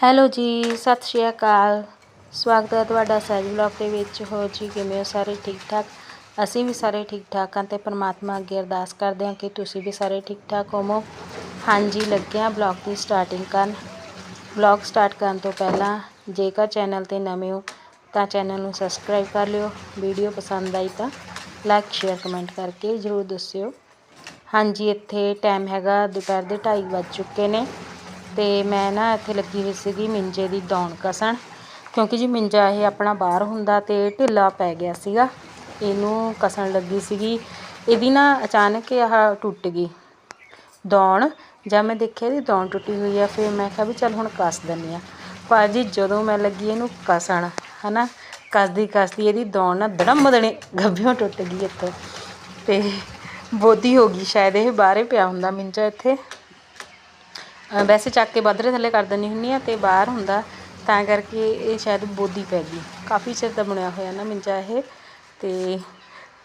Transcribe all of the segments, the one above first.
Hello ਜੀ, ਸਤਿ ਸ਼੍ਰੀ ਅਕਾਲ। ਸਵਾਗਤ ਹੈ ਤੁਹਾਡਾ ਸਹਿਜ ਬਲੌਗ ਦੇ ਵਿੱਚ। ਹੋ ਜੀ, ਕਿਵੇਂ ਹੋ? ਸਾਰੇ ਠੀਕ ਠਾਕ ਅਸੀਂ ਵੀ ਸਾਰੇ ਠੀਕ ਠਾਕ ਹਾਂ ਤੇ ਪਰਮਾਤਮਾ ਅੱਗੇ ਅਰਦਾਸ ਕਰਦੇ ਹਾਂ ਕਿ ਤੁਸੀਂ ਵੀ ਸਾਰੇ ਠੀਕ ਠਾਕ ਹੋਵੋ। ਹਾਂਜੀ, ਲੱਗਿਆ ਬਲੌਗ ਦੀ ਸਟਾਰਟਿੰਗ ਕਰਨ। ਬਲੌਗ ਸਟਾਰਟ ਕਰਨ ਤੋਂ ਪਹਿਲਾਂ, ਜੇਕਰ ਚੈਨਲ ਤੇ ਨਵੇਂ ਹੋ, ਤਾਂ ਚੈਨਲ ਨੂੰ ਸਬਸਕ੍ਰਾਈਬ ਕਰ ਲਿਓ। ਵੀਡੀਓ ਪਸੰਦ ਆਈ ਤਾਂ ਲਾਈਕ ਸ਼ੇਅਰ ਕਮੈਂਟ ਕਰਕੇ ਜ਼ਰੂਰ ਦੱਸਿਓ। ਹਾਂਜੀ, ਇੱਥੇ ਟਾਈਮ ਹੈਗਾ, ਦੁਪਹਿਰ ਦੇ 2:30 ਵੱਜ ਚੁੱਕੇ ਨੇ। ਤੇ ਮੈਂ ਨਾ ਇੱਥੇ ਲੱਗੀ ਹੋਈ ਸੀਗੀ ਮਿੰਜੇ ਦੀ ਦੌਣ ਕਸਣ, ਕਿਉਂਕਿ ਜੀ ਮਿੰਜਾ ਇਹ ਆਪਣਾ ਬਾਹਰ ਹੁੰਦਾ ਤੇ ਢਿੱਲਾ ਪੈ ਗਿਆ ਸੀਗਾ। ਇਹਨੂੰ ਕਸਣ ਲੱਗੀ ਸੀਗੀ। ਇਹਦੀ ਨਾ ਅਚਾਨਕ ਹੀ ਆਹ ਟੁੱਟ ਗਈ ਦੌਣ। ਜਦ ਮੈਂ ਦੇਖਿਆ ਇਹਦੀ ਦੌਣ ਟੁੱਟੀ ਹੋਈ ਆ, ਫਿਰ ਮੈਂ ਕਿਹਾ ਵੀ ਚੱਲ ਹੁਣ ਕੱਸ ਦਿੰਨੀ ਆ। ਪਰ ਜੀ ਜਦੋਂ ਮੈਂ ਲੱਗੀ ਇਹਨੂੰ ਕਸਣ, ਹਨਾ, ਕੱਸਦੀ ਕੱਸਦੀ ਇਹਦੀ ਦੌਣ ਨਾ ਧੜਮ ਦਣੇ ਗੱਭਿਓਂ ਟੁੱਟ ਗਈ ਇੱਥੋਂ। ਤੇ ਬੋਦੀ ਹੋ ਗਈ, ਸ਼ਾਇਦ ਇਹ ਬਾਹਰੇ ਪਿਆ ਹੁੰਦਾ ਮਿੰਜਾ ਇੱਥੇ। ਵੈਸੇ ਚੱਕ ਕੇ ਬਾਦਰੇ ਥੱਲੇ ਕਰ ਦਿੰਦੀ ਹੁੰਦੀ ਆ ਤੇ ਬਾਹਰ ਹੁੰਦਾ, ਤਾਂ ਕਰਕੇ ਇਹ ਸ਼ਾਇਦ ਬੋਦੀ ਪੈ ਗਈ। ਕਾਫੀ ਚਿਰ ਦਾ ਬਣਿਆ ਹੋਇਆ ਨਾ ਮਿੰਜਾ ਇਹ, ਤੇ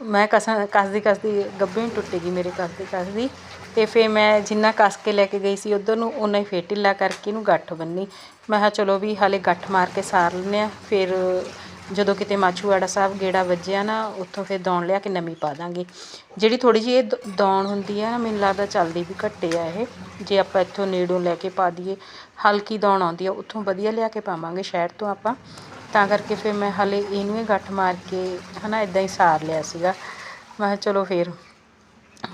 ਮੈਂ ਕਸਾਂ ਕੱਸਦੀ ਕੱਸਦੀ ਗੱਭੇ ਹੀ ਟੁੱਟ ਗਈ ਮੇਰੇ ਕੱਸਦੀ ਕੱਸਦੀ। ਤੇ ਫਿਰ ਮੈਂ ਜਿੰਨਾ ਕੱਸ ਕੇ ਲੈ ਕੇ ਗਈ ਸੀ ਉਧਰ ਨੂੰ ਉਨਾ ਹੀ ਫੇਰ ਢਿੱਲਾ ਕਰਕੇ ਇਹਨੂੰ ਗੱਠ ਬੰਨੀ। ਮੈਂ ਕਿਹਾ ਚਲੋ ਵੀ ਹਾਲੇ ਗੱਠ ਮਾਰ ਕੇ ਸਾਰ ਲੈਂਦੇ ਆ ਫਿਰ ਜਦੋਂ ਕਿਤੇ ਮਾਛੂਆੜਾ ਸਾਹਿਬ ਗੇੜਾ ਵੱਜਿਆ ਨਾ, ਉੱਥੋਂ ਫਿਰ ਦੌਣ ਲਿਆ ਕੇ ਨਵੀਂ ਪਾ ਦਾਂਗੇ। ਜਿਹੜੀ ਥੋੜ੍ਹੀ ਜਿਹੀ ਇਹ ਦ- ਦੌਣ ਹੁੰਦੀ ਆ ਨਾ, ਮੈਨੂੰ ਲੱਗਦਾ ਚੱਲਦੀ ਵੀ ਘੱਟੇ ਆ ਇਹ। ਜੇ ਆਪਾਂ ਇੱਥੋਂ ਨੇੜੋਂ ਲੈ ਕੇ ਪਾ ਦਈਏ, ਹਲਕੀ ਦੌਣ ਆਉਂਦੀ ਆ, ਉੱਥੋਂ ਵਧੀਆ ਲਿਆ ਕੇ ਪਾਵਾਂਗੇ ਸ਼ਹਿਰ ਤੋਂ ਆਪਾਂ। ਤਾਂ ਕਰਕੇ ਫਿਰ ਮੈਂ ਹਾਲੇ ਇਹਨੂੰ ਹੀ ਗੱਠ ਮਾਰ ਕੇ, ਹਨਾ ਇਦਾਂ ਹੀ ਸਾਰ ਲਿਆ ਸੀਗਾ। ਮੈਂ ਕਿਹਾ ਚਲੋ ਫਿਰ,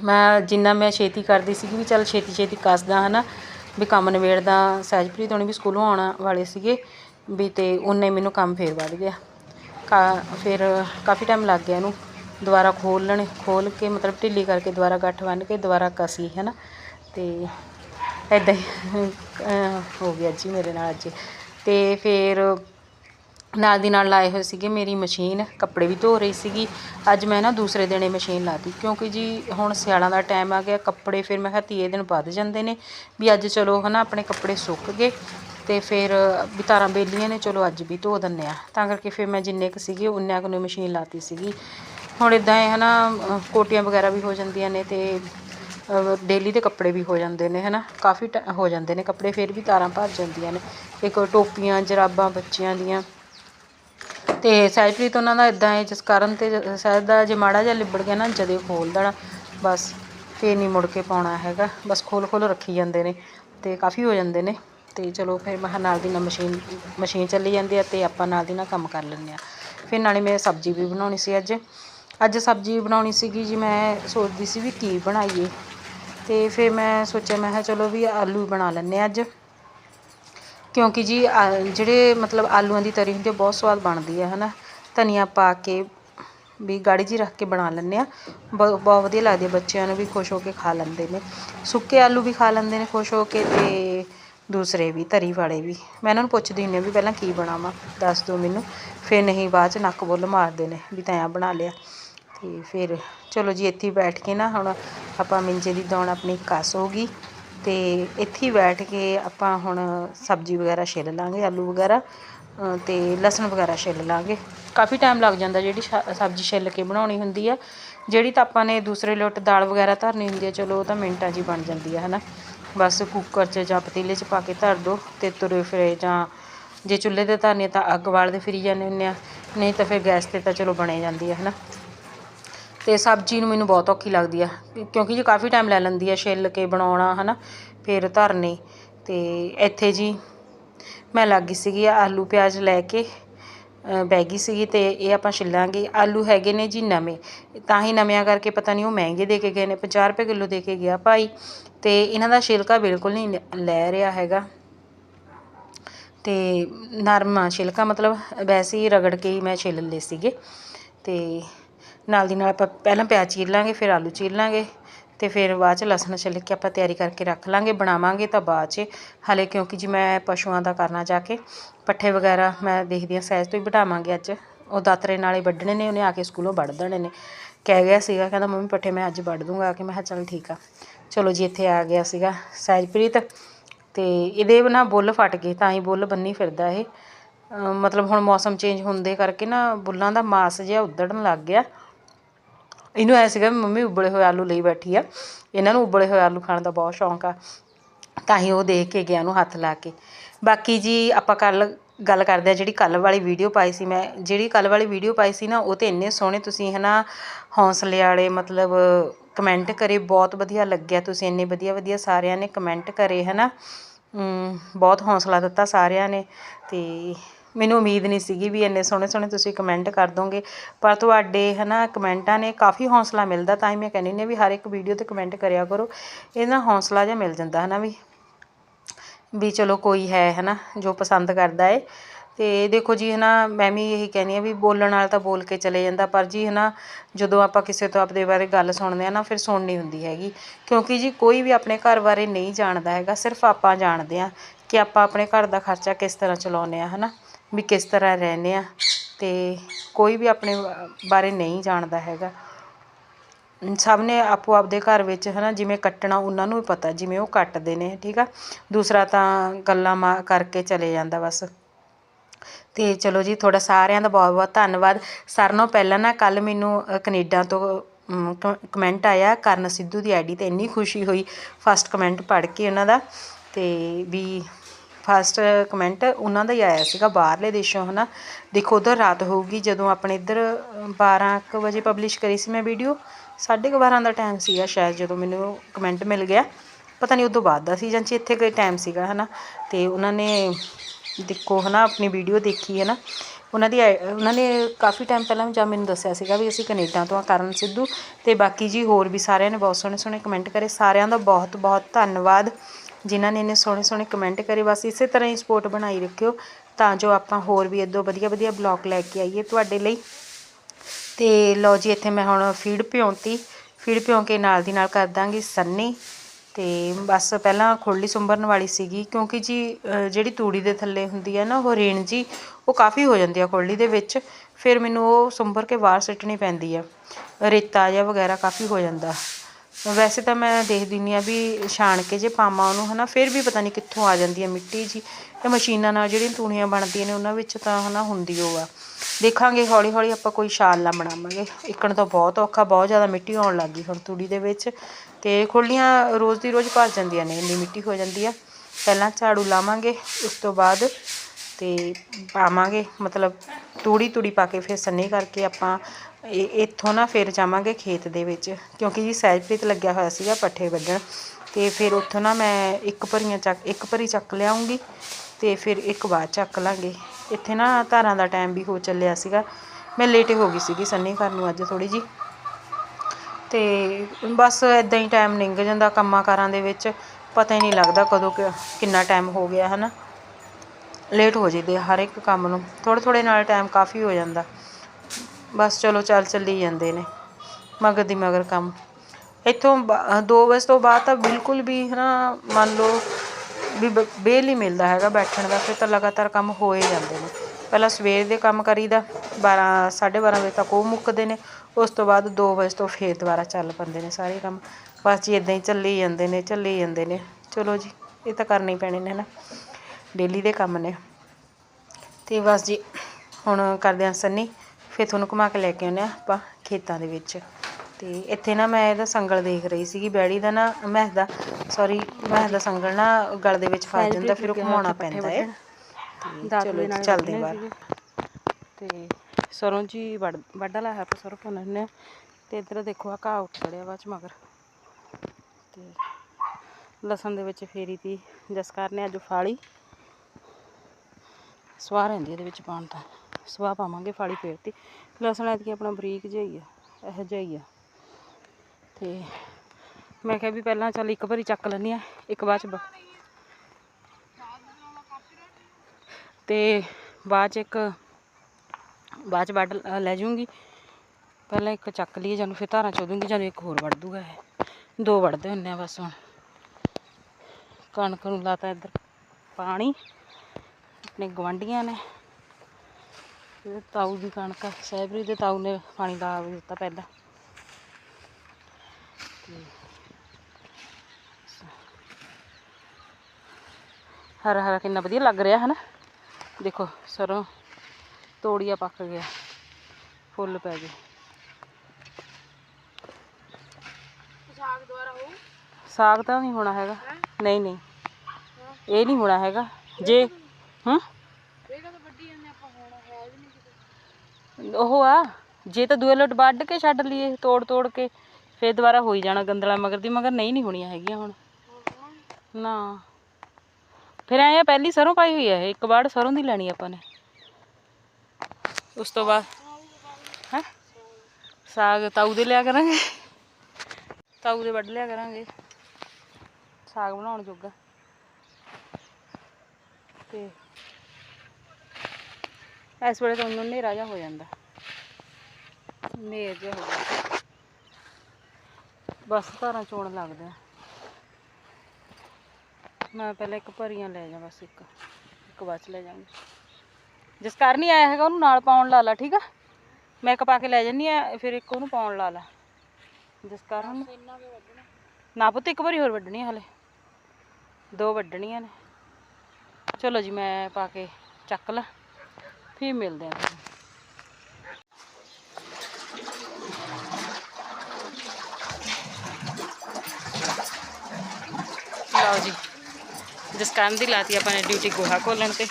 ਮੈਂ ਜਿੰਨਾ ਮੈਂ ਛੇਤੀ ਕਰਦੀ ਸੀਗੀ ਵੀ ਚੱਲ ਛੇਤੀ ਛੇਤੀ ਕੱਸਦਾ, ਹਨਾ, ਵੀ ਕੰਮ ਨਿਬੇੜਦਾ। ਸਹਿਜਪ੍ਰੀਤ ਹੋਣੀ ਵੀ ਸਕੂਲੋਂ ਆਉਣ ਵਾਲੇ ਸੀਗੇ, ਵੀ ਤੇ ਉਨੇ ਮੈਨੂੰ ਕੰਮ ਫੇਰ ਵੱਧ ਗਿਆ। ਕਾ ਫਿਰ ਕਾਫੀ ਟਾਈਮ ਲੱਗ ਗਿਆ ਇਹਨੂੰ। ਦੁਬਾਰਾ ਖੋਲ੍ਹਣ ਖੋਲ ਕੇ ਮਤਲਬ ਢਿੱਲੀ ਕਰਕੇ ਦੁਬਾਰਾ ਗੱਠ ਬੰਨ੍ਹ ਕੇ ਦੁਬਾਰਾ ਕਸੀ ਹੈ ਨਾ ਤੇ ਇੱਦਾਂ ਹੀ ਹੋ ਗਿਆ ਜੀ ਮੇਰੇ ਨਾਲ ਅੱਜ। ਤੇ ਫਿਰ ਨਾਲ ਦੀ ਨਾਲ ਲਾਏ ਹੋਏ ਸੀਗੇ ਮੇਰੀ ਮਸ਼ੀਨ, ਕੱਪੜੇ ਵੀ ਧੋ ਰਹੀ ਸੀਗੀ। ਅੱਜ ਮੈਂ ਨਾ ਦੂਸਰੇ ਦਿਨੇ ਮਸ਼ੀਨ ਲਾਤੀ, ਕਿਉਂਕਿ ਜੀ ਹੁਣ ਸਿਆਲਾਂ ਦਾ ਟਾਈਮ ਆ ਗਿਆ, ਕੱਪੜੇ ਫਿਰ ਮੈਂ ਕਿਹਾ ਤੀਏ ਦਿਨ ਵੱਧ ਜਾਂਦੇ ਨੇ, ਵੀ ਅੱਜ ਚਲੋ, ਹਨਾ, ਆਪਣੇ ਕੱਪੜੇ ਸੁੱਕ ਗਏ। ਤੇ ਫਿਰ ਵੀ ਤਾਰਾਂ ਬੇਲੀਆਂ ਨੇ, ਚਲੋ ਅੱਜ ਵੀ ਧੋ ਦਿੰਨੇ ਆ ਤਾਂ ਕਰਕੇ ਫਿਰ ਮੈਂ ਜਿੰਨੇ ਕੁ ਸੀਗੇ, ਉਨਿਆਂ ਕੁ ਨੂੰ ਮਸ਼ੀਨ ਲਾਤੀ ਸੀਗੀ। ਹੁਣ ਇਦਾਂ ਹੈ, ਹਨਾ, ਕੋਟੀਆਂ ਵਗੈਰਾ ਵੀ ਹੋ ਜਾਂਦੀਆਂ ਨੇ ਤੇ ਡੇਲੀ ਦੇ ਕੱਪੜੇ ਵੀ ਹੋ ਜਾਂਦੇ ਨੇ, ਹਨਾ। ਕਾਫੀ ਟ- ਹੋ ਜਾਂਦੇ ਨੇ ਕੱਪੜੇ, ਫਿਰ ਵੀ ਤਾਰਾਂ ਭਰ ਜਾਂਦੀਆਂ ਨੇ। ਇੱਕ ਟੋਪੀਆਂ, ਜਰਾਬਾਂ ਬੱਚਿਆਂ ਦੀਆਂ। ਤੇ ਸਹਿਜਪ੍ਰੀਤ ਉਹਨਾਂ ਦਾ ਇਦਾਂ ਹੈ, ਜਿਸ ਕਾਰਨ ਤੇ ਜ- ਸਹਿਜ ਦਾ ਜੇ ਮਾੜਾ ਜਿਹਾ ਲਿਬੜ ਗਿਆ ਨਾ, ਜਦੇ ਖੋਲ ਦੇਣਾ। ਬਸ, ਫੇਰ ਨਹੀਂ ਮੁੜ ਕੇ ਪਾਉਣਾ ਹੈਗਾ। ਬਸ ਖੋਲ ਖੋਲ ਰੱਖੀ ਜਾਂਦੇ ਨੇ ਤੇ ਕਾਫੀ ਹੋ ਜਾਂਦੇ ਨੇ। ਅਤੇ ਚਲੋ ਫਿਰ ਮੈਂ ਕਿਹਾ ਨਾਲ ਦੀ ਨਾਲ ਮਸ਼ੀਨ ਮਸ਼ੀਨ ਚੱਲੀ ਜਾਂਦੀ ਆ ਅਤੇ ਆਪਾਂ ਨਾਲ ਦੀ ਨਾਲ ਕੰਮ ਕਰ ਲੈਂਦੇ ਹਾਂ ਫਿਰ ਨਾਲੇ ਮੈਂ ਸਬਜ਼ੀ ਵੀ ਬਣਾਉਣੀ ਸੀ ਅੱਜ। ਅੱਜ ਸਬਜ਼ੀ ਬਣਾਉਣੀ ਸੀਗੀ ਜੀ, ਮੈਂ ਸੋਚਦੀ ਸੀ ਵੀ ਕੀ ਬਣਾਈਏ। ਅਤੇ ਫਿਰ ਮੈਂ ਸੋਚਿਆ, ਮੈਂ ਕਿਹਾ ਚਲੋ ਵੀ ਆਲੂ ਬਣਾ ਲੈਂਦੇ ਹਾਂ ਅੱਜ। ਕਿਉਂਕਿ ਜੀ, ਆ- ਜਿਹੜੇ ਮਤਲਬ ਆਲੂਆਂ ਦੀ ਤਰੀ ਹੁੰਦੀ ਆ ਬਹੁਤ ਸਵਾਦ ਬਣਦੀ ਹੈ ਹਨਾ? ਧਨੀਆ ਪਾ ਕੇ ਵੀ ਗਾੜੀ ਜੀ ਰੱਖ ਕੇ ਬਣਾ ਲੈਂਦੇ ਆ ਬਹੁਤ ਵਧੀਆ ਲੱਗਦੀ ਹੈ ਬੱਚਿਆਂ ਨੂੰ ਵੀ ਖੁਸ਼ ਹੋ ਕੇ ਖਾ ਲੈਂਦੇ ਨੇ। ਸੁੱਕੇ ਆਲੂ ਵੀ ਖਾ ਲੈਂਦੇ ਨੇ, ਖੁਸ਼ ਹੋ ਕੇ ਤੇ ਦੂਸਰੇ ਵੀ ਤਰੀ ਵਾਲੇ ਵੀ। ਮੈਂ ਇਹਨਾਂ ਨੂੰ ਪੁੱਛਦੀ ਹੁੰਦੀ ਹਾਂ ਵੀ ਪਹਿਲਾਂ ਕੀ ਬਣਾਵਾਂ? ਦੱਸ ਦਿਓ ਮੈਨੂੰ। ਫਿਰ ਨਹੀਂ, ਬਾਅਦ ਚ ਨੱਕ ਬੁੱਲ ਮਾਰਦੇ ਨੇ ਵੀ ਤੈਂ ਬਣਾ ਲਿਆ। ਅਤੇ ਫਿਰ ਚਲੋ ਜੀ, ਇੱਥੇ ਬੈਠ ਕੇ ਨਾ ਹੁਣ ਆਪਾਂ ਮਿੰਜੇ ਦੀ ਦੌਣ ਆਪਣੀ ਕੱਸ ਹੋ ਗਈ। ਅਤੇ ਇੱਥੇ ਬੈਠ ਕੇ ਆਪਾਂ ਹੁਣ ਸਬਜ਼ੀ ਵਗੈਰਾ ਛਿੱਲ ਲਾਂਗੇ, ਆਲੂ ਵਗੈਰਾ ਅਤੇ ਲਸਣ ਵਗੈਰਾ ਛਿੱਲ ਲਾਂਗੇ। ਕਾਫੀ ਟਾਈਮ ਲੱਗ ਜਾਂਦਾ ਜਿਹੜੀ ਸ਼- ਸਬਜ਼ੀ ਛਿੱਲ ਕੇ ਬਣਾਉਣੀ ਹੁੰਦੀ ਆ। ਜਿਹੜੀ ਤਾਂ ਆਪਾਂ ਨੇ ਦੂਸਰੇ ਲੁੱਟ ਦਾਲ ਵਗੈਰਾ ਧਰਨੀ ਹੁੰਦੀ ਆ, ਚਲੋ ਉਹ ਤਾਂ ਮਿੰਟਾਂ 'ਚ ਹੀ ਬਣ ਜਾਂਦੀ ਆ, ਹਨਾ? ਬਸ ਕੁੱਕਰ 'ਚ ਜਾਂ ਪਤੀਲੇ 'ਚ ਪਾ ਕੇ ਧਰ ਦੋ ਅਤੇ ਤੁਰੇ ਫਿਰੇ ਜਾਂ ਜੇ ਚੁੱਲ੍ਹੇ ਤੇ ਧਰਨੀ ਤਾਂ ਅੱਗ ਬਾਲਦੇ ਫਿਰੀ ਜਾਂਦੇ ਹੁੰਦੇ ਹਾਂ ਨਹੀਂ ਤਾਂ ਫਿਰ ਗੈਸ ਤੇ ਤਾਂ ਚਲੋ ਬਣੇ ਜਾਂਦੀ ਹੈ ਨਾ ਅਤੇ ਸਬਜ਼ੀ ਨੂੰ ਮੈਨੂੰ ਬਹੁਤ ਔਖੀ ਲੱਗਦੀ ਆ, ਕਿਉਂਕਿ ਜੀ ਕਾਫੀ ਟਾਈਮ ਲੈ ਲੈਂਦੀ ਆ ਛਿੱਲ ਕੇ ਬਣਾਉਣਾ ਹੈ ਨਾ ਫਿਰ ਧਰਨੇ ਅਤੇ ਇੱਥੇ ਜੀ ਮੈਂ ਲੱਗ ਗਈ ਸੀਗੀ ਆਲੂ ਪਿਆਜ਼ ਲੈ ਕੇ ਅ, ਗਈ ਸੀਗੀ ਅਤੇ ਇਹ ਆਪਾਂ ਛਿੱਲਾਂਗੇ। ਆਲੂ ਹੈਗੇ ਨੇ ਜੀ ਨਵੇਂ। ਤਾਂ ਹੀ ਨਵਿਆਂ ਕਰਕੇ ਪਤਾ ਨਹੀਂ ਉਹ ਮਹਿੰਗੇ ਦੇ ਕੇ ਗਏ ਨੇ। 50 ਰੁਪਏ ਕਿਲੋ ਦੇ ਕੇ ਗਿਆ ਭਾਈ। ਅਤੇ ਇਹਨਾਂ ਦਾ ਛਿਲਕਾ ਬਿਲਕੁਲ ਨਹੀਂ ਲੈ- ਰਿਹਾ ਹੈਗਾ। ਅਤੇ ਨਰਮ ਆ ਛਿਲਕਾ। ਮਤਲਬ ਵੈਸੇ ਹੀ ਰਗੜ ਕੇ ਹੀ ਮੈਂ ਛਿੱਲ ਲਏ ਸੀਗੇ। ਅਤੇ ਨਾਲ ਦੀ ਨਾਲ ਆਪਾਂ ਪਹਿਲਾਂ ਪਿਆਜ਼ ਚੀਰ ਲਾਂਗੇ ਫਿਰ ਆਲੂ ਚੀਰ ਲਾਂਗੇ। ਤੇ ਫਿਰ ਬਾਅਦ ਚ ਲਸਣ ਛਿੱਲ ਕੇ ਆਪਾਂ ਤਿਆਰੀ ਕਰਕੇ ਰੱਖ ਲਾਂਗੇ, ਬਣਾਵਾਂਗੇ ਤਾਂ ਬਾਅਦ ਚ। ਹਲੇ ਕਿਉਂਕਿ ਜੀ ਮੈਂ ਪਸ਼ੂਆਂ ਦਾ ਕਰਨਾ ਜਾ ਕੇ, ਪੱਠੇ ਵਗੈਰਾ ਮੈਂ ਦੇਖਦੀ ਹਾਂ ਸਹਿਜ ਤੋਂ ਹੀ ਬਿਠਾਵਾਂਗੇ ਅੱਜ। ਉਹ ਦਾਤਰੇ ਨਾਲੇ ਵੱਢਣੇ ਨੇ, ਉਹਨੇ ਆ ਕੇ ਸਕੂਲੋਂ ਵੱਢ ਦੇਣੇ ਨੇ। ਕਹਿ ਗਿਆ ਸੀਗਾ, ਕਹਿੰਦਾ ਮੰਮੀ ਪੱਠੇ ਮੈਂ ਅੱਜ ਵੱਢ ਦੂੰਗਾ। ਆ ਕੇ ਮੈਂ ਕਿਹਾ ਚੱਲ ਠੀਕ ਆ। ਚਲੋ ਜੀ ਇੱਥੇ ਆ ਗਿਆ ਸੀਗਾ ਸਹਿਜਪ੍ਰੀਤ। ਤੇ ਇਹਦੇ ਨਾ ਬੁੱਲ ਫਟ ਗਏ, ਤਾਂ ਹੀ ਬੁੱਲ ਬੰਨੀ ਫਿਰਦਾ ਇਹ। ਮਤਲਬ ਹੁਣ ਮੌਸਮ ਚੇਂਜ ਹੁੰਦੇ ਕਰਕੇ ਨਾ ਬੁੱਲਾਂ ਦਾ ਮਾਸ ਜਿਹਾ ਉੱਧੜਨ ਲੱਗ ਗਿਆ। ਇਹਨੂੰ ਐ ਸੀਗਾ ਵੀ ਮੰਮੀ ਉਬਲੇ ਹੋਏ ਆਲੂ ਲਈ ਬੈਠੀ ਆ। ਇਹਨਾਂ ਨੂੰ ਉਬਲੇ ਹੋਏ ਆਲੂ ਖਾਣ ਦਾ ਬਹੁਤ ਸ਼ੌਂਕ ਆ। ਤਾਂ ਹੀ ਉਹ ਦੇਖ ਕੇ ਗਿਆ ਨੂੰ ਹੱਥ ਲਾ ਕੇ। ਬਾਕੀ ਜੀ ਆਪਾਂ ਕੱਲ ਗੱਲ ਕਰਦੇ ਆ ਜਿਹੜੀ ਕੱਲ ਵਾਲੀ ਵੀਡੀਓ ਪਾਈ ਸੀ ਮੈਂ। ਜਿਹੜੀ ਕੱਲ ਵਾਲੀ ਵੀਡੀਓ ਪਾਈ ਸੀ ਨਾ ਉਹ ਤੇ ਇੰਨੇ ਸੋਹਣੇ ਤੁਸੀਂ ਹਨਾ ਹੌਸਲੇ ਵਾਲੇ ਮਤਲਬ ਕਮੈਂਟ ਕਰੇ ਬਹੁਤ ਵਧੀਆ ਲੱਗਿਆ ਤੁਸੀਂ। ਇੰਨੇ ਵਧੀਆ ਵਧੀਆ ਸਾਰਿਆਂ ਨੇ ਕਮੈਂਟ ਕਰੇ ਹਨਾ। ਅਮ, ਬਹੁਤ ਹੌਸਲਾ ਦਿੱਤਾ ਸਾਰਿਆਂ ਨੇ। ਤੇ ਮੈਨੂੰ ਉਮੀਦ ਨਹੀਂ ਸੀਗੀ ਵੀ ਇੰਨੇ ਸੋਹਣੇ ਸੋਹਣੇ ਤੁਸੀਂ ਕਮੈਂਟ ਕਰ ਦੋਗੇ। ਪਰ ਤੁਹਾਡੇ ਹਨਾ ਕਮੈਂਟਾਂ ਨੇ ਕਾਫੀ ਹੌਸਲਾ ਮਿਲਦਾ ਤਾਂ ਹੀ ਮੈਂ ਕਹਿੰਦੀ ਨੇ ਵੀ ਹਰ ਇੱਕ ਵੀਡੀਓ ਤੇ ਕਮੈਂਟ ਕਰਿਆ ਕਰੋ। ਇਹਦੇ ਨਾਲ ਹੌਸਲਾ ਜਿਹਾ ਮਿਲ ਜਾਂਦਾ ਹਨਾ ਵੀ ਵੀ ਚਲੋ ਕੋਈ ਹੈ ਹਨਾ ਜੋ ਪਸੰਦ ਕਰਦਾ ਏ। ਤੇ ਦੇਖੋ ਜੀ ਹਨਾ ਮੈਂ ਵੀ ਇਹੀ ਕਹਿੰਦੀ ਆ ਵੀ ਬੋਲਣ ਨਾਲ ਤਾਂ ਬੋਲ ਕੇ ਚਲੇ ਜਾਂਦਾ ਪਰ ਜੀ ਹਨਾ ਜਦੋਂ ਆਪਾਂ ਕਿਸੇ ਤੋਂ ਆਪਦੇ ਬਾਰੇ ਗੱਲ ਸੁਣਦੇ ਆ ਨਾ ਫਿਰ ਸੁਣਨੀ ਹੁੰਦੀ ਹੈਗੀ। ਕਿਉਂਕਿ ਜੀ ਕੋਈ ਵੀ ਆਪਣੇ ਘਰ ਬਾਰੇ ਨਹੀਂ ਜਾਣਦਾ ਹੈਗਾ, ਸਿਰਫ ਆਪਾਂ ਜਾਣਦੇ ਆ ਕਿ ਆਪਾਂ ਆਪਣੇ ਘਰ ਦਾ ਖਰਚਾ ਕਿਸ ਤਰ੍ਹਾਂ ਚਲਾਉਂਦੇ ਆ ਹਨਾ। ਵੀ ਕਿਸ ਤਰ੍ਹਾਂ ਰਹਿੰਦੇ ਹਾਂ ਅਤੇ ਕੋਈ ਵੀ ਆਪਣੇ ਬਾਰੇ ਨਹੀਂ ਜਾਣਦਾ ਹੈਗਾ। ਸਭ ਨੇ ਆਪੋ ਆਪਦੇ ਘਰ ਵਿੱਚ ਹੈ ਨਾ ਜਿਵੇਂ ਕੱਟਣਾ ਉਹਨਾਂ ਨੂੰ ਵੀ ਪਤਾ ਜਿਵੇਂ ਉਹ ਕੱਟਦੇ ਨੇ ਠੀਕ ਆ। ਦੂਸਰਾ ਤਾਂ ਗੱਲਾਂ ਮਾ ਕਰਕੇ ਚਲੇ ਜਾਂਦਾ ਬਸ। ਅਤੇ ਚਲੋ ਜੀ ਤੁਹਾਡਾ ਸਾਰਿਆਂ ਦਾ ਬਹੁਤ ਬਹੁਤ ਧੰਨਵਾਦ। ਸਾਰਿਆਂ ਨਾਲੋਂ ਪਹਿਲਾਂ ਨਾ ਕੱਲ੍ਹ ਮੈਨੂੰ ਅ, ਕੈਨੇਡਾ ਤੋਂ ਕਮੈਂਟ ਆਇਆ ਕਰਨ ਸਿੱਧੂ ਦੀ ਆਈਡੀ ਤੇ ਇੰਨੀ ਖੁਸ਼ੀ ਹੋਈ। ਫਸਟ ਕਮੈਂਟ ਪੜ੍ਹ ਕੇ ਉਹਨਾਂ ਦਾ ਤੇ ਵੀ ਫਸਟ ਕਮੈਂਟ ਉਹਨਾਂ ਦਾ ਹੀ ਆਇਆ ਸੀਗਾ ਬਾਹਰਲੇ ਦੇਸ਼ੋਂ ਹੈ ਨਾ ਦੇਖੋ ਉਧਰ ਰਾਤ ਹੋਊਗੀ ਜਦੋਂ ਆਪਣੇ ਇੱਧਰ ਅ, 12 ਕੁ ਵਜੇ ਪਬਲਿਸ਼ ਕਰੀ ਸੀ ਮੈਂ ਵੀਡੀਓ ਸਾਢੇ ਕੁ 12 ਦਾ ਟਾਈਮ ਸੀਗਾ ਸ਼ਾਇਦ ਜਦੋਂ ਮੈਨੂੰ ਕਮੈਂਟ ਮਿਲ ਗਿਆ। ਪਤਾ ਨਹੀਂ ਉਦੋਂ ਬਾਅਦ ਦਾ ਸੀ ਜਾਂ ਇੱਥੇ ਕੋਈ ਟਾਈਮ ਸੀਗਾ ਹੈ ਨਾ ਅਤੇ ਉਹਨਾਂ ਨੇ ਦੇਖੋ ਹੈ ਨਾ ਆਪਣੀ ਵੀਡੀਓ ਦੇਖੀ ਹੈ ਨਾ ਉਹਨਾਂ ਦੀ ਆਈ- ਉਹਨਾਂ ਨੇ ਕਾਫੀ ਟਾਈਮ ਪਹਿਲਾਂ ਜਾਂ ਮੈਨੂੰ ਦੱਸਿਆ ਸੀਗਾ ਵੀ ਅਸੀਂ ਕੈਨੇਡਾ ਤੋਂ ਆ ਕਰਨ ਸਿੱਧੂ। ਅਤੇ ਬਾਕੀ ਜੀ ਹੋਰ ਵੀ ਸਾਰਿਆਂ ਨੇ ਬਹੁਤ ਸੋਹਣੇ ਸੋਹਣੇ ਕਮੈਂਟ ਕਰੇ। ਸਾਰਿਆਂ ਦਾ ਬਹੁਤ ਬਹੁਤ ਧੰਨਵਾਦ। ਜਿਨ੍ਹਾਂ ਨੇ ਇੰਨੇ ਸੋਹਣੇ ਸੋਹਣੇ ਕਮੈਂਟ ਕਰੇ, ਬਸ ਇਸੇ ਤਰ੍ਹਾਂ ਹੀ ਸਪੋਰਟ ਬਣਾਈ ਰੱਖਿਓ, ਤਾਂ ਜੋ ਆਪਾਂ ਹੋਰ ਵੀ ਇਦੋਂ ਵਧੀਆ ਵਧੀਆ ਬਲੌਗ ਲੈ ਕੇ ਆਈਏ ਤੁਹਾਡੇ ਲਈ। ਤੇ ਲਓ ਜੀ, ਇੱਥੇ ਮੈਂ ਹੁਣ ਫੀਡ ਭਿਉਂਤੀ ਫੀਡ ਭਿਉਂ ਕੇ ਨਾਲ ਦੀ ਨਾਲ ਕਰ ਦਾਂਗੀ ਸੰਨੀ। ਤੇ ਬਸ ਪਹਿਲਾਂ ਖੁਰਲੀ ਸੁੰਬਰਨ ਵਾਲੀ ਸੀਗੀ, ਕਿਉਂਕਿ ਜੀ ਜਿਹੜੀ ਤੂੜੀ ਦੇ ਥੱਲੇ ਹੁੰਦੀ ਹੈ ਨਾ, ਉਹ ਰੇਣ ਜੀ, ਉਹ ਕਾਫੀ ਹੋ ਜਾਂਦੀ ਆ ਖੁਰਲੀ ਦੇ ਵਿੱਚ, ਫਿਰ ਮੈਨੂੰ ਉਹ ਸੁੰਬਰ ਕੇ ਬਾਹਰ ਸਿੱਟਣੀ ਪੈਂਦੀ ਆ। ਰੇਤਾ ਜਾਂ ਵਗੈਰਾ ਕਾਫੀ ਹੋ ਜਾਂਦਾ। ਵੈਸੇ ਤਾਂ ਮੈਂ ਦੇਖ ਦਿੰਦੀ ਹਾਂ ਵੀ ਛਾਣ ਕੇ ਜੇ ਪਾਵਾਂ ਉਹਨੂੰ ਹੈ ਨਾ ਫਿਰ ਵੀ ਪਤਾ ਨਹੀਂ ਕਿੱਥੋਂ ਆ ਜਾਂਦੀ ਹੈ ਮਿੱਟੀ ਜੀ। ਤੇ ਮਸ਼ੀਨਾਂ ਨਾਲ ਜਿਹੜੀਆਂ ਤੂੜੀਆਂ ਬਣਦੀਆਂ ਨੇ, ਉਹਨਾਂ ਵਿੱਚ ਤਾਂ ਹੈ ਨਾ ਹੁੰਦੀ ਉਹ ਆ। ਦੇਖਾਂਗੇ ਹੌਲੀ ਹੌਲੀ ਆਪਾਂ ਕੋਈ ਛਾਲ ਨਾ ਬਣਾਵਾਂਗੇ। ਇੱਕਣ ਤਾਂ ਬਹੁਤ ਔਖਾ, ਬਹੁਤ ਜ਼ਿਆਦਾ ਮਿੱਟੀ ਆਉਣ ਲੱਗ ਗਈ ਹੁਣ ਤੂੜੀ ਦੇ ਵਿੱਚ। ਅਤੇ ਖੁੱਲੀਆਂ ਰੋਜ਼ ਦੀ ਰੋਜ਼ ਭਰ ਜਾਂਦੀਆਂ ਨੇ, ਇੰਨੀ ਮਿੱਟੀ ਹੋ ਜਾਂਦੀ ਆ। ਪਹਿਲਾਂ ਝਾੜੂ ਲਾਵਾਂਗੇ, ਉਸ ਤੋਂ ਬਾਅਦ ਅਤੇ ਪਾਵਾਂਗੇ। ਮਤਲਬ ਤੂੜੀ ਤੂੜੀ ਪਾ ਕੇ ਫਿਰ ਸੰਨੀ ਕਰਕੇ ਆਪਾਂ ਇੱਥੋਂ ਨਾ ਫਿਰ ਜਾਵਾਂਗੇ ਖੇਤ ਦੇ ਵਿੱਚ, ਕਿਉਂਕਿ ਜੀ ਸਹਿਜਪ੍ਰੀਤ ਲੱਗਿਆ ਹੋਇਆ ਸੀਗਾ ਪੱਠੇ ਵੱਢਣ ਤੇ ਫਿਰ ਉੱਥੋਂ ਨਾ ਮੈਂ ਇੱਕ ਭਰੀਆਂ ਚੱਕ, ਇੱਕ ਭਰੀ ਚੱਕ ਲਿਆਉਂਗੀ ਤੇ ਫਿਰ ਇੱਕ ਬਾਅਦ ਚੱਕ ਲਾਂਗੇ। ਇੱਥੇ ਨਾ ਧਾਰਾਂ ਦਾ ਟਾਈਮ ਵੀ ਹੋ ਚੱਲਿਆ ਸੀਗਾ। ਮੈਂ ਲੇਟ ਹੋ ਗਈ ਸੀਗੀ ਸੰਨੀ ਘਰ ਨੂੰ ਅੱਜ ਥੋੜੀ ਜੀ ਤੇ ਬਸ ਇਦਾਂ ਹੀ ਟਾਈਮ ਲੰਘ ਜਾਂਦਾ ਕੰਮਾਂ ਕਾਰਾਂ ਦੇ ਵਿੱਚ। ਪਤਾ ਹੀ ਨਹੀਂ ਲੱਗਦਾ ਕਦੋਂ ਕਿ- ਕਿੰਨਾ ਟਾਈਮ ਹੋ ਗਿਆ ਹਨਾ। ਲੇਟ ਹੋ ਜਾਂਦੇ ਆ ਹਰ ਇੱਕ ਕੰਮ ਨੂੰ। ਥੋੜ੍ਹੇ ਥੋੜ੍ਹੇ ਨਾਲ ਟਾਈਮ ਕਾਫੀ ਹੋ ਜਾਂਦਾ। ਬਸ ਚਲੋ, ਚੱਲ ਚੱਲੀ ਜਾਂਦੇ ਨੇ। ਮਗਰ ਦੀ ਮਗਰ ਕੰਮ। ਇੱਥੋਂ 2 ਵਜੇ ਤੋਂ ਬਾਅਦ ਤਾਂ ਬਿਲਕੁਲ ਵੀ ਹੈ ਨਾ ਮੰਨ ਲਓ ਵੀ ਬ- ਵਿਹਲ ਹੀ ਮਿਲਦਾ ਹੈਗਾ ਬੈਠਣ ਦਾ, ਫਿਰ ਤਾਂ ਲਗਾਤਾਰ ਕੰਮ ਹੋ ਹੀ ਜਾਂਦੇ ਨੇ। ਪਹਿਲਾਂ ਸਵੇਰ ਦੇ ਕੰਮ ਕਰੀਦਾ 12 12:30 ਵਜੇ ਤੱਕ ਉਹ ਮੁੱਕਦੇ ਨੇ। ਉਸ ਤੋਂ ਬਾਅਦ 2 ਵਜੇ ਤੋਂ ਫੇਰ ਦੁਬਾਰਾ ਚੱਲ ਪੈਂਦੇ ਨੇ ਸਾਰੇ ਕੰਮ। ਬਸ ਜੀ ਇਦਾਂ ਹੀ ਚੱਲੀ ਜਾਂਦੇ ਨੇ, ਚੱਲੀ ਜਾਂਦੇ ਨੇ। ਚਲੋ ਜੀ, ਇਹ ਤਾਂ ਕਰਨੇ ਪੈਣੇ ਨੇ ਨਾ ਡੇਲੀ ਦੇ ਕੰਮ ਨੇ। ਤੇ ਬਸ ਜੀ, ਹੁਣ ਕਰਦੇ ਹਾਂ ਸੰਨੀ। ਫਿਰ ਤੁਹਾਨੂੰ ਘੁਮਾ ਕੇ ਲੈ ਕੇ ਆਉਂਦੇ ਹਾਂ ਆਪਾਂ ਖੇਤਾਂ ਦੇ ਵਿੱਚ। ਤੇ ਇੱਥੇ ਨਾ ਮੈਂ ਇਹਦਾ ਸੰਗਲ ਦੇਖ ਰਹੀ ਸੀਗੀ ਬੈੜੀ ਦਾ ਨਾ ਮਹਿ ਦਾ ਸੌਰੀ ਮਹਿ ਦਾ ਸੰਗਲ ਨਾ ਗਲ ਦੇ ਵਿੱਚ ਫਸ ਜਾਂਦਾ ਫਿਰ ਉਹ ਘੁਮਾਉਣਾ ਪੈਂਦਾ ਹੈ। ਤੇ ਚਲੋ ਚੱਲਦੇ ਬਾਹਰ। ਤੇ ਸਰੋਂ ਜੀ ਵੱਢ ਵੱਢ ਲਾ ਹੈ ਸਰੋਂ ਹੁੰਦੇ ਹਾਂ। ਤੇ ਇੱਧਰ ਦੇਖੋ ਆ ਘਾਹ ਉੱਠ ਖੜਿਆ ਵਾ ਚ ਮਗਰ ਤੇ ਲਸਣ ਦੇ ਵਿੱਚ ਫੇਰੀ ਤੀ ਜਸਕਾਰ ਨੇ ਅੱਜ ਫਾਲੀ ਸਵਾਹ ਰਹਿੰਦੀ ਇਹਦੇ ਵਿੱਚ ਪਾਉਣ ਤਾਂ। ਸਵਾਹ ਪਾਵਾਂਗੇ ਫਾਲੀ ਫੇਰਤੀ ਲਸਣ ਐਤਕੀ ਆਪਣਾ ਬਰੀਕ ਜਿਹਾ ਹੀ ਆ, ਇਹੋ ਜਿਹਾ ਹੀ ਆ। ਤੇ ਮੈਂ ਕਿਹਾ ਵੀ ਪਹਿਲਾਂ ਚੱਲ ਇੱਕ ਵਾਰੀ ਚੱਕ ਲੈਂਦੇ ਆ, ਇੱਕ ਬਾਅਦ ਚ ਬ- ਤੇ ਬਾਅਦ ਚ ਇੱਕ, ਬਾਅਦ ਚ ਵੱਢ ਲੈ ਜਾਊਂਗੀ ਪਹਿਲਾਂ ਇੱਕ ਚੱਕ ਲਈਏ ਜਾਨੂੰ ਫਿਰ ਧਾਰਾਂ ਚੋ ਦੂੰਗੀ ਜਾਨੂੰ ਇੱਕ ਹੋਰ ਵੱਢ ਦੂਗਾ ਇਹ। ਦੋ ਵੱਢਦੇ ਹੁੰਦੇ ਆ ਬਸ ਹੁਣ। ਕਣਕ ਨੂੰ ਲਾਤਾ ਇੱਧਰ ਪਾਣੀ, ਆਪਣੇ ਗਵਾਂਢੀਆਂ ਨੇ। ਇਹ ਤਾਊ ਦੀ ਕਣਕ ਸਹਿਬਰੀ ਦੇ ਤਾਊ ਨੇ ਪਾਣੀ ਲਾ ਵੀ ਦਿੱਤਾ ਪਹਿਲਾਂ। ਹਰਾ ਹਰਾ ਕਿੰਨਾ ਵਧੀਆ ਲੱਗ ਰਿਹਾ ਹੈ ਨਾ ਦੇਖੋ ਸਰੋਂ ਤੋੜੀਆ ਪੱਕ ਗਿਆ। ਫੁੱਲ ਪੈ ਗਏ। ਸਾਗ ਦੁਆਰਾ ਹੋਊ? ਸਾਗ ਤਾਂ ਨਹੀਂ ਹੋਣਾ ਹੈਗਾ। ਨਹੀਂ ਨਹੀਂ। ਇਹ ਨਹੀਂ ਹੋਣਾ ਹੈਗਾ। ਜੇ ਹਾਂ ਇਹ ਤਾਂ ਵੱਡੀ ਜਾਂਦੇ ਆਪਾਂ ਹੁਣ ਹੈ ਵੀ ਨਹੀਂ ਕਿਤੇ ਉਹ ਆ, ਜੇ ਤਾਂ ਦੂਏ ਲੋਟ ਵੱਢ ਕੇ ਛੱਡ ਲਈਏ, ਤੋੜ ਤੋੜ ਕੇ, ਫੇਰ ਦੁਬਾਰਾ ਹੋਈ ਜਾਣਾ ਗੰਦਲਾ ਮਗਰ ਦੀ, ਮਗਰ ਨਹੀਂ ਨਹੀਂ ਹੋਣੀਆਂ ਹੈਗੀਆਂ ਹੁਣ। ਨਾ। ਫਿਰ ਐਂ ਆ, ਪਹਿਲੀ ਸਰੋਂ ਪਾਈ ਹੋਈ ਹੈ ਇੱਕ ਵਾਰ ਸਰੋਂ ਦੀ ਲੈਣੀ ਆਪਾਂ ਨੇ। ਉਸ ਤੋਂ ਬਾਅਦ, ਹੈ? ਸਾਗ ਤਾਊ ਦੇ ਲਿਆ ਕਰਾਂਗੇ। ਤਾਊ ਦੇ ਵੱਢ ਲਿਆ ਕਰਾਂਗੇ। ਸਾਗ ਬਣਾਉਣ ਜੋਗਾ। ਤੇ ਇਸ ਵੇਲੇ ਤਾਂ ਉਹਨੂੰ ਹਨੇਰਾ ਜਿਹਾ ਹੋ ਜਾਂਦਾ। ਹਨੇਰ ਜਿਹਾ ਹੋ ਜਾਂਦਾ। ਬਸ ਧਾਰਾਂ ਚੋਣ ਲੱਗਦੇ ਆ। ਮੈਂ ਪਹਿਲਾਂ ਇੱਕ ਭਰੀਆਂ ਲੈ ਜਾ ਬਸ ਇੱਕ ਇੱਕ ਬਾਅਦ ਚ ਲੈ ਜਾਵਾਂਗੇ ਜਿਸ ਕਰ ਨਹੀਂ ਆਇਆ ਹੈਗਾ ਉਹਨੂੰ ਨਾਲ ਪਾਉਣ ਲਾ ਲਾ ਠੀਕ ਆ? ਮੈਂ ਇੱਕ ਪਾ ਕੇ ਲੈ ਜੰਨੀ ਆ ਫਿਰ ਇੱਕ ਉਹਨੂੰ ਪਾਉਣ ਲਾ ਲਾ। ਜਿਸ ਕਾਰਨ ਇੰਨਾ ਕੇ ਵੱਢਣਾ। ਨਾ ਪੁੱਤ ਇੱਕ ਵਾਰੀ ਹੋਰ ਵੱਢਣੀ ਹਲੇ। ਦੋ ਵੱਢਣੀਆਂ ਨੇ। ਚਲੋ ਜੀ ਮੈਂ ਪਾ ਕੇ ਚੱਕ ਲਾ। ਫਿਰ ਮਿਲਦੇ ਆ ਲਓ ਜੀ ਜਸਕਾਨ ਦੀ ਲਾਤੀ ਆਪਾਂ ਨੇ ਡਿਊਟੀ ਗੋਹਾ ਖੋਲਣ ਤੇ।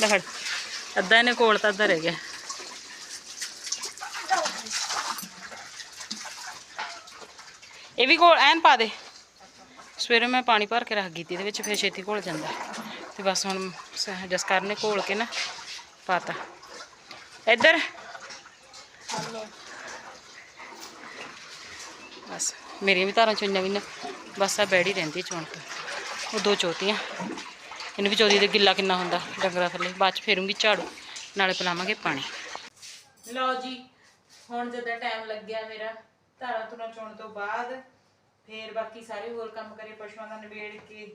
ਲੈ ਅੱਧਾ ਇਹਨੇ ਕੋਲ ਤਾਂ ਅੱਧਾ ਰਹਿ ਗਿਆ। ਇਹ ਵੀ ਕੋਲ, ਐਨ ਪਾ ਦੇ। ਸਵੇਰੇ ਮੈਂ ਪਾਣੀ ਭਰ ਕੇ ਰੱਖ ਗਈ ਤੀ ਇਹਦੇ ਵਿੱਚ ਫਿਰ ਛੇਤੀ ਘੋਲ ਜਾਂਦਾ। ਤੇ ਬਸ ਹੁਣ ਸ- ਨੇ ਘੋਲ ਕੇ ਨਾ ਪਾਤਾ। ਇੱਧਰ? ਬਸ ਮੇਰੀਆਂ ਵੀ ਧਾਰਾਂ ਚੋਈਆਂ ਵੀ ਨਾ ਬਸ ਆ ਬੈੜੀ ਰਹਿੰਦੀ ਚੋਣ ਤੋਂ। ਉਹ ਦੋ ਚੋਤੀਆਂ। ਇਹਨੂੰ ਵੀ ਚੋਦੀ ਦੇ ਗਿੱਲਾ ਕਿੰਨਾ ਹੁੰਦਾ ਡੰਗਰਾਂ ਥੱਲੇ। ਬਾਅਦ ਚ ਫੇਰੂੰਗੀ ਝਾੜੂ ਨਾਲੇ ਪਿਲਾਵਾਂਗੇ ਪਾਣੀ। ਲਓ ਜੀ ਹੁਣ ਜਦੋਂ ਟਾਈਮ ਲੱਗਿਆ ਮੇਰਾ ਧਾਰਾਂ ਧੁਰਾਂ ਚੋਣ ਤੋਂ ਬਾਅਦ ਫੇਰ ਬਾਕੀ ਸਾਰੇ ਹੋਰ ਕੰਮ ਕਰੇ ਪਸ਼ੂਆਂ ਦਾ ਨਿਬੇੜ ਕੇ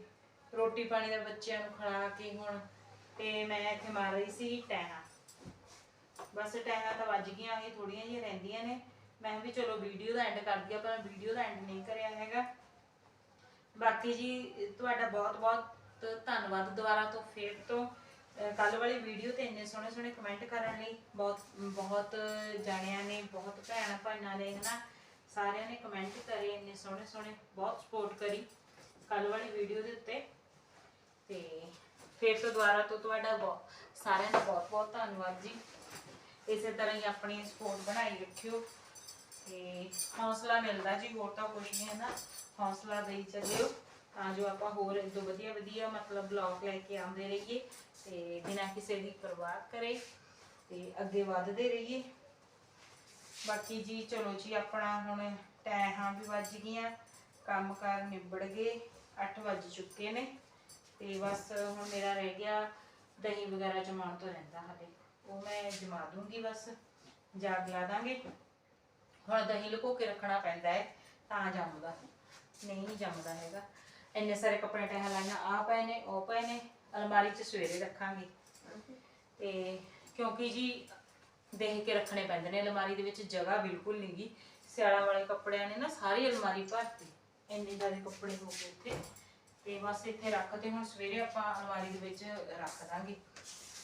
ਰੋਟੀ ਪਾਣੀ ਦਾ ਬੱਚਿਆਂ ਨੂੰ ਖਿਲਾ ਕੇ ਹੁਣ ਤੇ ਮੈਂ ਇੱਥੇ ਮਾਰ ਰਹੀ ਸੀ ਟੈਹਾਂ ਬਸ ਟੈਹਾਂ ਤਾਂ ਵੱਜ ਗਈਆਂ, ਇਹ ਥੋੜੀਆਂ ਜਿਹੀਆਂ ਰਹਿੰਦੀਆਂ ਨੇ। ਮੈਂ ਵੀ ਚਲੋ ਵੀਡੀਓ ਦਾ ਐਂਡ ਕਰਦੀ ਦਿਆ ਪਰ ਵੀਡੀਓ ਦਾ ਐਂਡ ਨਹੀਂ ਕਰਿਆ ਹੈਗਾ। ਬਾਕੀ ਜੀ, ਤੁਹਾਡਾ ਬਹੁਤ ਬਹੁਤ ਧੰਨਵਾਦ ਦੁਬਾਰਾ ਤੋਂ ਫੇਰ ਤੋਂ। ਕੱਲ ਵਾਲੀ ਵੀਡੀਓ ਤੇ ਇੰਨੇ ਸੋਹਣੇ ਸੋਹਣੇ ਕਮੈਂਟ ਕਰਨ ਲਈ ਬਹੁਤ ਬਹੁਤ ਜਾਣਿਆਂ ਨੇ, ਬਹੁਤ ਭੈਣਾਂ ਭਾਈਆਂ ਨੇ, ਹਨਾ? ਸਾਰਿਆਂ ਨੇ ਕਮੈਂਟ ਕਰੇ, ਇੰਨੇ ਸੋਹਣੇ ਸੋਹਣੇ, ਬਹੁਤ ਸਪੋਰਟ ਕਰੀ ਕੱਲ ਵਾਲੀ ਵੀਡੀਓ ਦੇ ਉੱਤੇ। ਤੇ ਫਿਰ ਤੋਂ ਦੁਬਾਰਾ ਤੋਂ ਤੁਹਾਡਾ ਬਹੁਤ ਸਾਰਿਆਂ ਦਾ ਬਹੁਤ ਬਹੁਤ ਧੰਨਵਾਦ ਜੀ। ਇਸੇ ਤਰ੍ਹਾਂ ਹੀ ਆਪਣੀ ਸਪੋਰਟ ਬਣਾਈ ਰੱਖਿਓ। ਤੇ ਹੌਸਲਾ ਮਿਲਦਾ ਜੀ, ਹੋਰ ਤਾਂ ਕੁਝ ਨਹੀਂ ਹੈ ਨਾ ਹੌਸਲਾ ਦੇਈ ਚੱਲਿਓ। ਤਾਂ ਜੋ ਆਪਾਂ ਹੋਰ ਇਦੋਂ ਵਧੀਆ ਵਧੀਆ ਮਤਲਬ ਬਲੌਗ ਲੈ ਕੇ ਆਉਂਦੇ ਰਹੀਏ ਤੇ ਬਿਨਾਂ ਕਿਸੇ ਦੀ ਪਰਵਾਹ ਕਰੇ ਤੇ ਅੱਗੇ ਵਧਦੇ ਰਹੀਏ। ਬਾਕੀ ਜੀ, ਚਲੋ ਜੀ, ਆਪਣਾ ਹੁਣ ਟੈਹਾਂ ਵੀ ਵੱਜ ਗਈਆਂ। ਕੰਮ ਕਾਰ ਨਿਬੜ ਗਏ। 8 ਵੱਜ ਚੁੱਕੇ ਨੇ। ਤੇ ਬਸ ਹੁਣ ਮੇਰਾ ਰਹਿ ਗਿਆ, ਦਹੀਂ ਵਗੈਰਾ ਜਮਾਉਣ ਤੋਂ ਰਹਿੰਦਾ ਹਲੇ। ਉਹ ਮੈਂ ਜਮਾ ਦੂੰਗੀ ਬਸ ਜਾਗ ਲਾ ਦਾਂਗੇ। ਹੁਣ ਦਹੀਂ ਲੁਕੋ ਕੇ ਰੱਖਣਾ ਪੈਂਦਾ ਹੈ, ਤਾਂ ਜੰਮਦਾ। ਨਹੀਂ ਜੰਮਦਾ ਹੈਗਾ। ਇੰਨੇ ਸਾਰੇ ਕੱਪੜੇ ਟਹਿ ਲਾਈਆਂ ਆ ਪਏ ਨੇ, ਉਹ ਪਏ ਨੇ, ਅਲਮਾਰੀ 'ਚ ਸਵੇਰੇ ਰੱਖਾਂਗੇ। ਤੇ ਕਿਉਂਕਿ ਜੀ ਦੇਖ ਕੇ ਰੱਖਣੇ ਪੈਂਦੇ ਨੇ ਅਲਮਾਰੀ ਦੇ ਵਿੱਚ, ਜਗ੍ਹਾ ਬਿਲਕੁਲ ਨਹੀਂ ਗੀ ਸਿਆਲਾਂ ਵਾਲੇ ਕੱਪੜਿਆਂ ਨੇ ਨਾ ਸਾਰੀ ਅਲਮਾਰੀ ਭਰਤੀ। ਇੰਨੇ ਜ਼ਿਆਦਾ ਕੱਪੜੇ ਹੋ ਗਏ ਇੱਥੇ ਤੇ ਬਸ ਇੱਥੇ ਰੱਖਦੇ ਹੁਣ ਸਵੇਰੇ ਆਪਾਂ ਅਲਮਾਰੀ ਦੇ ਵਿੱਚ ਰੱਖ ਦਾਂਗੇ।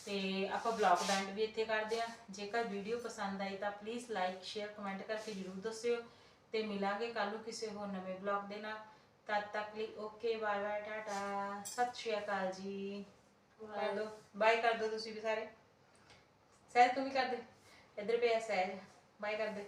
ਤੇ ਆਪਾਂ ਬਲੌਗ ਐਂਡ ਵੀ ਇੱਥੇ ਕਰਦੇ ਆ। ਜੇਕਰ ਵੀਡੀਓ ਪਸੰਦ ਆਈ ਤਾਂ ਪਲੀਜ਼ ਲਾਈਕ ਸ਼ੇਅਰ ਕਮੈਂਟ ਕਰਕੇ ਜਰੂਰ ਦੱਸਿਓ। ਤੇ ਮਿਲਾਂਗੇ ਕੱਲ ਨੂੰ ਕਿਸੇ ਹੋਰ ਨਵੇਂ ਬਲੌਗ ਦੇ ਨਾਲ। ਤਦ ਤੱਕ ਲਈ ਓਕੇ ਬਾਏ ਬਾਏ ਟਾਟਾ। ਸਤਿ ਸ਼੍ਰੀ ਅਕਾਲ ਜੀ। ਕਰ ਦੋ ਬਾਏ ਕਰ ਦੋ ਤੁਸੀਂ ਵੀ ਸਾਰੇ। ਸਹਿਜ ਤੂੰ ਵੀ ਕਰ ਦੇ। ਇੱਧਰ ਪਿਆ ਸਹਿਜ। ਬਾਏ ਕਰ ਦੇ।